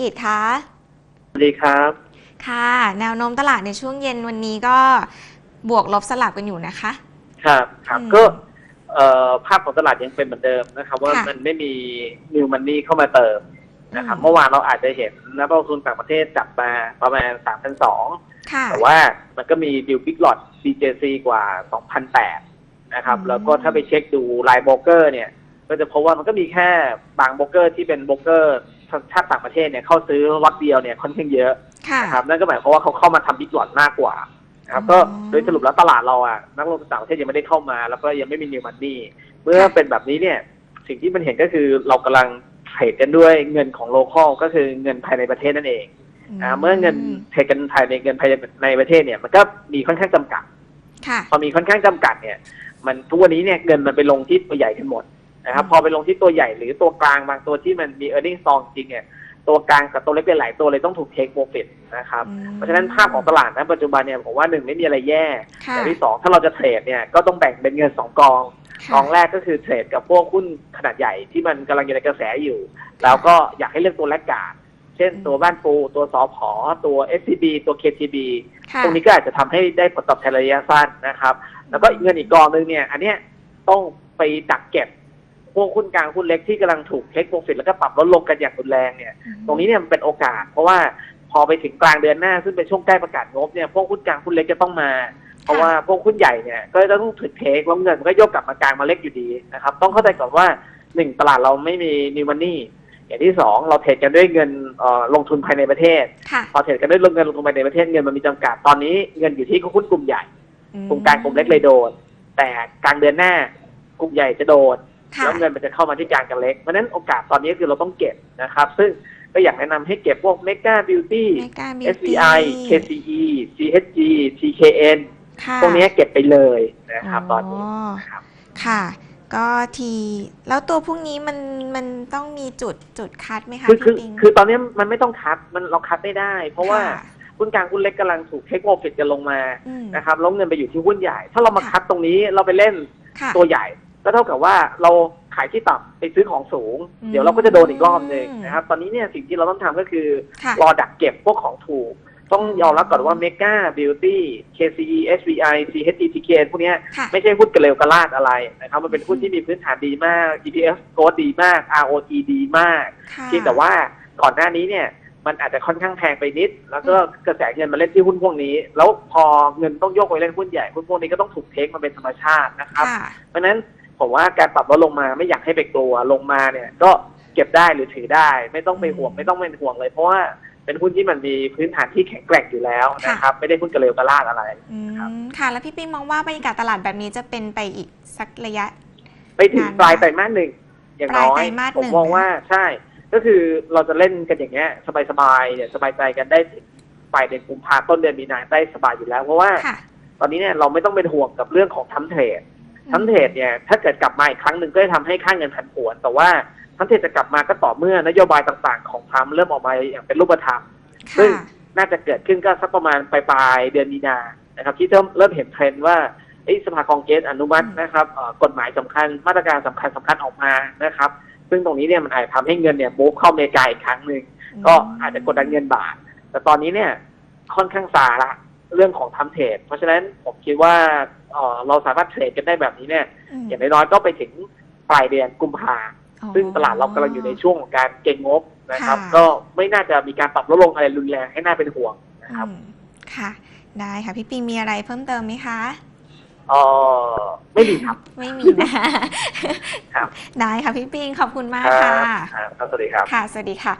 กิจคะสวัสดีครับ ค่ะ แนวโน้มตลาดในช่วงเย็นวันนี้ก็บวกลบสลับกันอยู่นะคะ ครับครับอืมก็เอ่อภาพของตลาดยังเป็นเหมือนเดิมนะครับ ว่าค่ะมันไม่มีนิวมันนี่เข้ามาเติมนะครับอืมเมื่อวานเราอาจจะเห็นนักลงทุนต่างประเทศจับมาประมาณ3 0 0 2ค่ะแต่ว่ามันก็มีดิวบิ๊กหลอด CJC กว่า2,008นะครับอืมแล้วก็ถ้าไปเช็คดูไลน์โบรกเกอร์เนี่ย ก็จะพบว่ามันก็มีแค่บางโบรกเกอร์ที่เป็นโบรกเกอร์ ชาติต่างประเทศเนี่ยเข้าซื้อล็อตเดียวเนี่ยค่อนข้างเยอะค่ะ นะครับนั่นก็หมายความว่าเขาเข้ามาทำบิ๊กหลอดมากกว่านะครับอืมก็โดยสรุปแล้วตลาดเราอะนักลงทุนต่างประเทศยังไม่ได้เข้ามา แล้วก็ยังไม่มีนิวมันนี่เมื่อค่ะเป็นแบบนี้เนี่ยสิ่งที่มันเห็นก็คือเรากำลังเทรดกันด้วยเงินของโลคอลก็คือเงินภายในประเทศนั่นเองอ่าเมื่อเงินเทรดกันภายในเงินภายในประเทศเนี่ยมันก็มีค่อนข้างจำกัด ค่ะ พอมีค่อนข้างจำกัดเนี่ย มันทุกวันนี้เนี่ยเงินมันไปลงที่ตัวใหญ่กันหมด นะครับ พอไปลงที่ตัวใหญ่หรือตัวกลางบางตัวที่มันมี e a r n i n g ซองจริงเนี่ยตัวกลางกับตัวเล็กเป็นหลายตัวเลยต้องถูกเทคโปรฟิตนะครับอืมเพราะฉะนั้นภาพของตลาดณปัจจุบันเนี่ยผมว่าหนึ่งไม่มีอะไรแย่ค่ะแต่ที่สองถ้าเราจะเทรดเนี่ยก็ต้องแบ่งเป็นเงินสองกองค่ะกองแรกก็คือเทรดกับพวกหุ้นขนาดใหญ่ที่มันกำลังอยู่ในกระแสอยู่ แล้วก็อยากให้เลือกตัวแรกกาดเช่นอืมตัวบ้านปู ตัวสอพอตัว SCB ตัว KTB ค่ะตรงนี้ก็อาจจะทำให้ได้ผลตอบแทนระยะสั้นนะครับ แล้วก็อีกเงินอีกกองหนึ่งเนี่ย อันเนี้ยต้องไปดักเก็บพ วกหุ้นกลางหุ้นเล็กที่กำลังถูกเทคโปรฟิตแล้วก็ปรับลดลงกันอย่างรุนแรงเนี่ย ตรงนี้เนี่ยมันเป็นโอกาส เพราะว่าพอไปถึงกลางเดือนหน้า ซึ่งเป็นช่วงใกล้ประกาศงบเนี่ยพวกหุ้นกลางหุ้นเล็กจะต้องมา เพราะว่าพวกหุ้นใหญ่เนี่ยก็จะต้องถูกเทคแล้วเงินมันก็โยกกลับมากลางมาเล็กอยู่ดีนะครับต้องเข้าใจก่อนว่าหนึ่งตลาดเราไม่มีนิวมันนี่อย่างที่สองเราเทรดกันด้วยเงินเอ่อลงทุนภายในประเทศค่ะพอเทรดกันด้วยเงินลงทุนภายในประเทศเงินมันมีจำกัดตอนนี้เงินอยู่ที่หุ้นกลุ่มใหญ่กลุ่มกลางกลุ่มเล็กเลยโดนแต่กลางเดือนหน้ากลุ่มใหญ่จะโดนค่ะ แล้วเงินมันจะเข้ามาที่กลางกับเล็ก เพราะฉะนั้นโอกาสตอนนี้คือเราต้องเก็บนะครับ ซึ่งก็อยากแนะนำให้เก็บพวก Mega Beauty Mega Beauty SCI KCE CHG TKN ค่ะพวกนี้เก็บไปเลยนะครับตอนนี้ครับค่ะก็ทีแล้วตัวพวกนี้มันมันต้องมีจุดจุดคัดไหมคะคือคือพี่ปิงคือตอนนี้มันไม่ต้องคัดมันเราคัดไม่ได้ เพราะว่าค่หุ้นกลางหุ้นเล็กกำลังถูกเทคโปรฟิตกันลงมาอืมนะครับแล้วเงินไปอยู่ที่หุ้นใหญ่ ถ้าเรามาค่ะคัดตรงนี้เราไปเล่นค่ะตัวใหญ่ ก็เท่ากับว่าเราขายที่ต่ำไปซื้อของสูง อืมเดี๋ยวเราก็จะโดนอีกรอบหนึ่งนะครับ ตอนนี้เนี่ยสิ่งที่เราต้องทำก็คือค่ะ รอดักเก็บพวกของถูก ต้องยอมรับก่อนว่า Mega Beauty KCE SVI CHG TKN พวกเนี้ย ค่ะ ไม่ใช่หุ้นกระเลวกระลาดอะไรนะครับ มันเป็นหุ้นที่มีพื้นฐานดีมาก EPS growth ดีมาก ROE ดีมาก ค่ะ เพียงแต่ว่าก่อนหน้านี้เนี่ยมันอาจจะค่อนข้างแพงไปนิด แล้วก็กระแสเงินมาเล่นที่หุ้นพวกนี้ แล้วพอเงินต้องโยกไปเล่นหุ้นใหญ่หุ้นพวกนี้ก็ต้องถูกเทคมาเป็นธรรมชาตินะครับ ค่ะ เพราะฉะนั้น ผมว่าการปรับลดลงมาไม่อยากให้ไปกลัวลงมาเนี่ย ก็เก็บได้หรือถือได้ ไม่ต้องไปห่วงไม่ต้องเป็นห่วงเลย เพราะว่าเป็นหุ้นที่มันมีพื้นฐานที่แข็งแกร่งอยู่แล้วนะครับ ไม่ได้หุ้นกระเลวกระลาดอะไรอืมค่ะ แล้วพี่ปิงมองว่าบรรยากาศตลาดแบบนี้จะเป็นไปอีกสักระยะ ไปถึงนานไหมปลายไตรมาสหนึ่งอย่างน้อปลายยไตรมาสผมหนึ่งมองว่าใช่ ก็คือเราจะเล่นกันอย่างเงี้ยสบายๆเนี่ยสบายใจกันได้ถึงปลายเดือนกุมภาต้นเดือนมีนาได้สบายอยู่แล้ว เพราะว่าค่ะตอนนี้เนี่ยเราไม่ต้องเป็นห่วงกับเรื่องของทั้เทรด ทั้เทรดเนี่ยถ้าเกิดกลับมาอีกครั้งหนึ่งก็จะทำให้ค่าเงินผันผวน แต่ว่าทั้เทรดจะกลับมาก็ต่อเมื่อนโยบายต่างๆ ของทรัมป์เริ่มออกมาอย่างเป็นรูปธรรม ซึ่งค่ะน่าจะเกิดขึ้นก็สักประมาณปลายๆเดือนมีนานะครับ ที่เริ่มเริ่มเห็นเทรนด์ว่าเอ้ยสภากองเกสอนุมัติอืมนะครับเอ่อกฎหมายสำคัญมาตรการสำคัญสำคัญออกมานะครับ ซึ่งตรงนี้เนี่ยมันอาจจะทำให้เงินเนี่ยมูฟเข้าอเมริกาอีกครั้งหนึ่งก็อาจจะกดดันเงินบาท แต่ตอนนี้เนี่ยค่อนข้างซาละ เรื่องของทำเทรดเพราะฉะนั้นผมคิดว่าเอ่อเราสามารถเทรดกันได้แบบนี้เนี่ยมอย่างน้อยๆก็ไปถึงปลายเดือนกุมภาอ๋อซึ่งตลาดเรากำลังอยู่ในช่วงของการเก็งงบนะครับค่ะก็ไม่น่าจะมีการปรับลดลงอะไรรุนแรงให้น่าเป็นห่วงนะครับอืมค่ะ ได้ค่ะพี่ปิงมีอะไรเพิ่มเติมไหมคะเออไม่มีครับ ไม่มีนะครับได้ค่ะพี่ปิงขอบคุณมากครัค่ะบครับสวัสดีครับค่ะ สวัสดีค่ะ